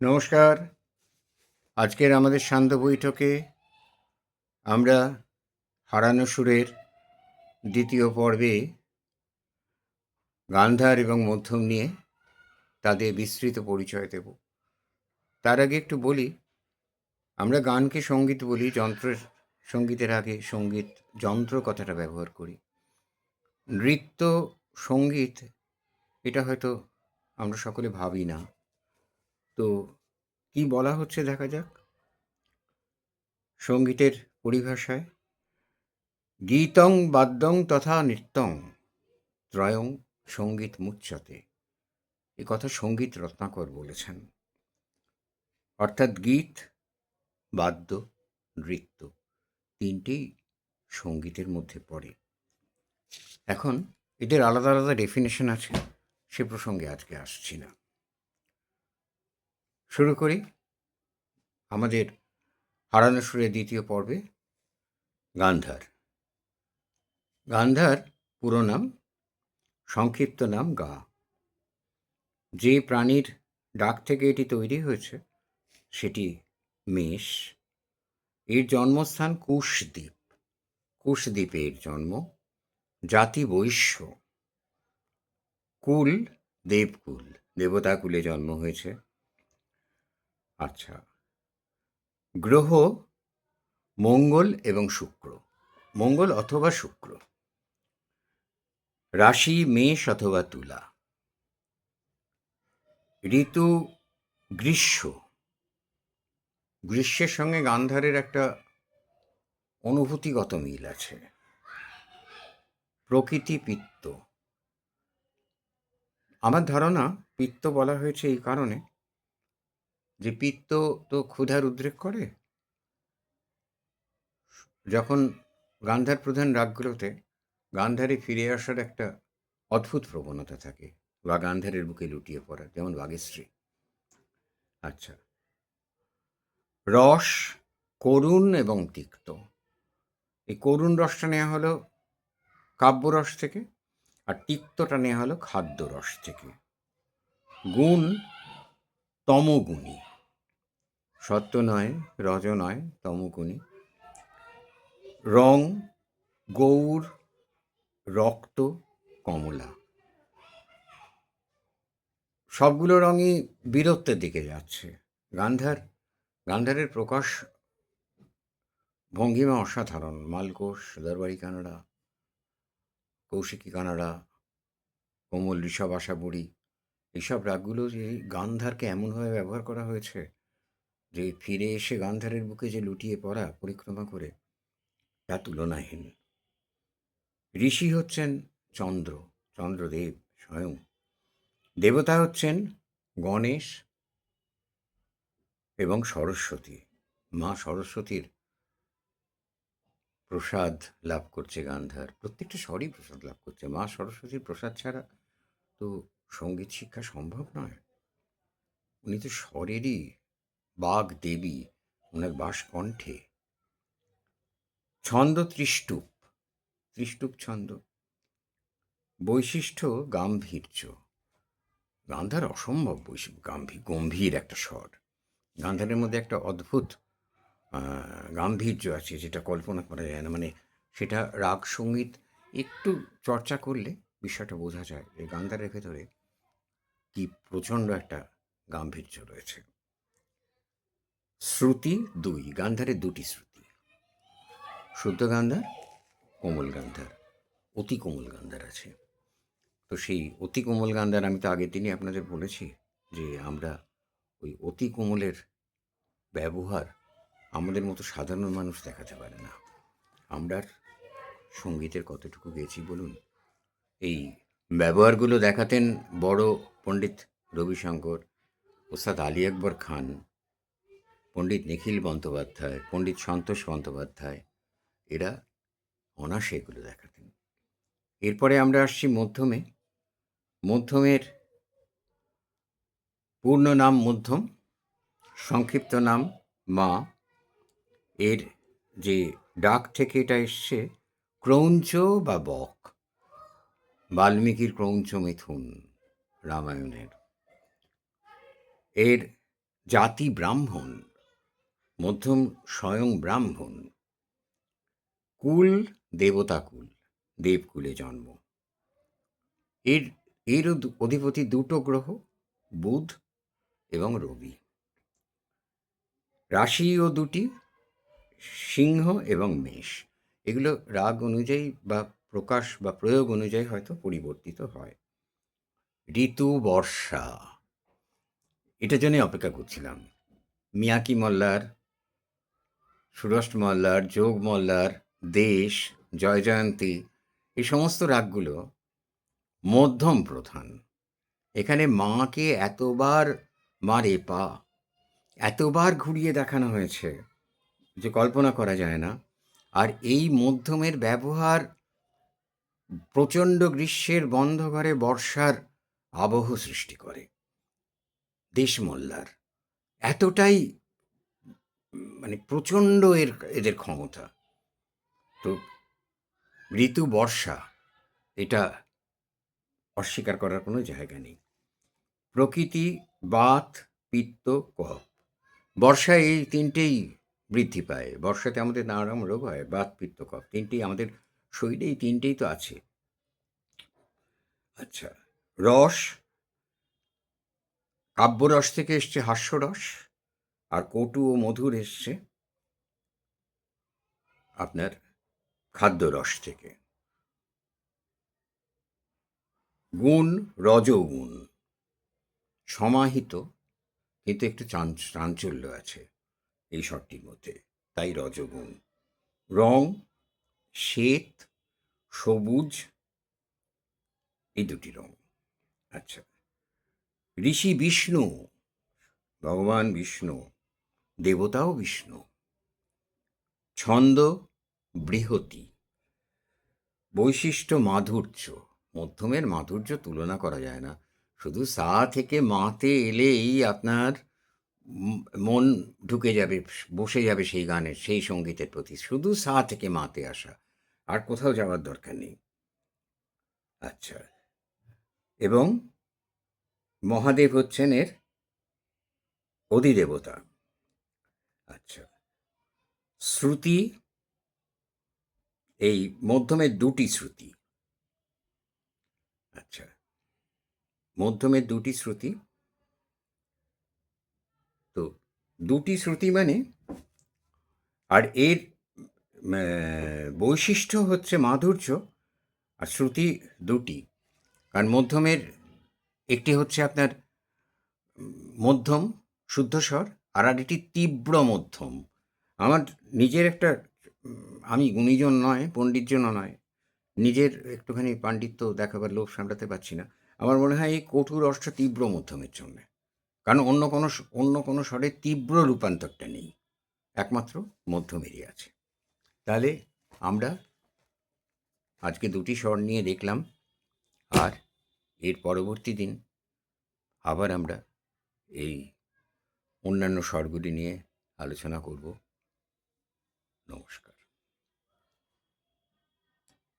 নমস্কার। আজকের আমাদের শান্ত বৈঠকে আমরা হারানো সুরের দ্বিতীয় পর্বে গান্ধার এবং মধ্যম নিয়ে তাদের বিস্তৃত পরিচয় দেব। তার আগে একটু বলি, আমরা গানকে সংগীত বলি, যন্ত্রের সঙ্গীতের আগে সংগীত যন্ত্র কথাটা ব্যবহার করি। নৃত্য সংগীত, এটা হয়তো আমরা সকলে ভাবি না। তো কি বলা হচ্ছে দেখা যাক। সঙ্গীতের পরিভাষায়, গীতং বাদ্যং তথা নৃত্যং ত্রয়ং সংগীত মুচ্যতে এ কথা সংগীত রত্নাকর বলেছেন। অর্থাৎ গীত, বাদ্য, নৃত্য তিনটেই সঙ্গীতের মধ্যে পড়ে। এখন এদের আলাদা আলাদা ডেফিনেশন আছে, সে প্রসঙ্গে আজকে আসছি না। শুরু করি আমাদের হারানো সুরের দ্বিতীয় পর্বে, গান্ধার। গান্ধার পুরো নাম, সংক্ষিপ্ত নাম গা। যে প্রাণীর ডাক থেকে এটি তৈরি হয়েছে, সেটি মেষ। এর জন্মস্থান কুশদ্বীপ। কুশদ্বীপে এর জন্ম জাতি বৈশ্য। কুল দেবকুল দেবতা কুলে জন্ম হয়েছে। আচ্ছা। গ্রহ মঙ্গল এবং শুক্র। মঙ্গল অথবা শুক্র। রাশি, মেষ অথবা তুলা। ঋতু, গ্রীষ্ম। গ্রীষ্মের সঙ্গে গান্ধারের একটা অনুভূতিগত মিল আছে। প্রকৃতি পিত্ত। আমার ধারণা পিত্ত বলা হয়েছে এই কারণে যে পিত্ত তো ক্ষুধার উদ্রেক করে? যখন গান্ধার প্রধান রাগগুলোতে গান্ধারে ফিরে আসার একটা অদ্ভুত প্রবণতা থাকে, বা গান্ধারের বুকে লুটিয়ে পড়া, যেমন বাগেশ্রী। আচ্ছা। রস, করুণ এবং তিক্ত। এই করুণ রসটা নেওয়া হলো কাব্যরস থেকে, আর তিক্তটা নেওয়া হলো খাদ্য রস থেকে। গুণ তমগুণী। সত্য নয়, রজ নয়, তমগুণী। রং, গৌর, রক্ত, কমলা। সবগুলো রঙই বীরত্বের দিকে যাচ্ছে। গান্ধার, গান্ধারের প্রকাশ ভঙ্গিমা অসাধারণ। মালকোষ দরবারি কানাডা, কৌশিকী কানাডা, কোমল ঋষভ আশা বুড়ি এইসব রাগগুলো যে গান্ধারকে এমনভাবে ব্যবহার করা হয়েছে যে ফিরে এসে গান্ধারের বুকে যে লুটিয়ে পড়া পরিক্রমা করে, তা তুলনাহীন। ঋষি হচ্ছেন চন্দ্র, চন্দ্রদেব স্বয়ং। দেবতা হচ্ছেন গণেশ এবং সরস্বতী। মা সরস্বতীর প্রসাদ লাভ করছে গান্ধার। প্রত্যেকটা স্বরই প্রসাদ লাভ করছে। মা সরস্বতীর প্রসাদ ছাড়া তো সংগীত শিক্ষা সম্ভব নয়। উনি তো স্বরেরই বাঘ দেবী ওনার বাস কণ্ঠে ছন্দ ত্রিষ্টুপ ত্রিষ্টুপ ছন্দ। বৈশিষ্ট্য গাম্ভীর্য। গান্ধার অসম্ভব গাম্ভীর গম্ভীর একটা স্বর। গান্ধারের মধ্যে একটা অদ্ভুত গাম্ভীর্য আছে যেটা কল্পনা করা যায় না। মানে সেটা রাগ সংগীত একটু চর্চা করলে বিষয়টা বোঝা যায় এই গান্ধারের ভেতরে কি প্রচণ্ড একটা গাম্ভীর্য রয়েছে। শ্রুতি দুই, গান্ধারের দুটি শ্রুতি। শুদ্ধ গান্ধার, কোমল গান্ধার। অতি কোমল গান্ধার আছে। তো সেই অতি কোমল গান্ধার আমি তো আগের দিনই আপনাদের বলেছি যে আমরা ওই অতি কোমলের ব্যবহার আমাদের মতো সাধারণ মানুষ দেখাতে পারে না। আমরা সঙ্গীতের কতটুকু গেছি বলুন? এই ব্যবহারগুলো দেখাতেন বড় পণ্ডিত রবিশঙ্কর, ওস্তাদ আলী আকবর খান পণ্ডিত নিখিল বন্দ্যোপাধ্যায়, পণ্ডিত সন্তোষ বন্দ্যোপাধ্যায়, এরা অনাসে এগুলো দেখাতেন। এরপরে আমরা আসছি মধ্যমে। মধ্যমের পূর্ণ নাম মধ্যম, সংক্ষিপ্ত নাম মা। এর যে ডাক থেকে এটা এসছে, ক্রৌঞ্চ বা বক, বাল্মীকির ক্রৌঞ্চ মিথুন রামায়ণের। এর জাতি ব্রাহ্মণ। মধ্যম স্বয়ং ব্রাহ্মণ। কুল দেবতা কুল, দেবকুলে জন্ম। এর এর অধিপতি দুটো গ্রহ, বুধ এবং রবি। রাশিও দুটি, সিংহ এবং মেষ। এগুলো রাগ অনুযায়ী বা প্রকাশ বা প্রয়োগ অনুযায়ী হয়তো পরিবর্তিত হয়। ঋতু বর্ষা। এটার জন্যই অপেক্ষা করছিলাম। মিয়াকি মল্লার সুরষ্ট মল্লার যোগ মল্লার দেশ, জয়জয়ন্তী, এই সমস্ত রাগগুলো মধ্যম প্রধান। এখানে মাকে এতবার মারে পা, এতবার ঘুরিয়ে দেখানো হয়েছে যে কল্পনা করা যায় না। আর এই মধ্যমের ব্যবহার প্রচণ্ড গ্রীষ্মের বন্ধ ঘরে বর্ষার আবহ সৃষ্টি করে। দেশমল্লার এতটাই মানে প্রচণ্ড এর, এদের ক্ষমতা। তো ঋতু বর্ষা, এটা অস্বীকার করার কোনো জায়গা নেই। প্রকৃতি, বাত, পিত্ত কফ বর্ষায় এই তিনটেই বৃদ্ধি পায়। বর্ষাতে আমাদের নানা রকম রোগ হয়, বাত, পিত্ত কফ তিনটেই আমাদের শরীরে এই তিনটেই তো আছে। আচ্ছা রস, কাব্যরস থেকে এসছে হাস্যরস। আর কটু ও মধুর এসছে আপনার খাদ্যরস থেকে। গুণ রজগুণ। সমাহিত, কিন্তু একটু চাঞ্চল্য আছে এই শটটির মধ্যে, তাই রজগুণ। রং, শ্বেত, সবুজ, এই দুটি রং। আচ্ছা ঋষি বিষ্ণু, ভগবান বিষ্ণু দেবতাও বিষ্ণু। ছন্দ বৃহতি। বৈশিষ্ট্য মাধুর্য। মধ্যমের মাধুর্য তুলনা করা যায় না। শুধু সা থেকে মাতে এলেই আপনার মন ঢুকে যাবে, বসে যাবে সেই গানের, সেই সঙ্গীতের প্রতি। শুধু সা থেকে মাতে আসা। আর কোথাও যাওয়ার দরকার নেই। আচ্ছা। এবং মহাদেব হচ্ছেন এর অধিদেবতা। আচ্ছা। শ্রুতি? এই মধ্যমের দুটি শ্রুতি। আচ্ছা। মধ্যমের দুটি শ্রুতি। তো দুটি শ্রুতি মানে? আর এর বৈশিষ্ট্য হচ্ছে মাধুর্য আর শ্রুতি দুটি। কারণ মধ্যমের একটি হচ্ছে আপনার মধ্যম, শুদ্ধস্বর আর আরেকটি তীব্র মধ্যম। আমার নিজের একটা আমি গুণীজন নয় পণ্ডিতজন নয়, নিজের একটুখানি পাণ্ডিত্য দেখাবার লোভ সামলাতে পারছি না। আমার মনে হয় এই কঠোর অর্থ তীব্র মধ্যমের জন্যে। কারণ অন্য কোনো অন্য কোনো স্বরের তীব্র রূপান্তরটা নেই। একমাত্র মধ্যমেরই আছে। তাহলে আমরা আজকে দুটি স্বর নিয়ে দেখলাম আর এর পরবর্তী দিন আবার আমরা এই অন্যান্য স্বরগুলি নিয়ে আলোচনা করব। নমস্কার।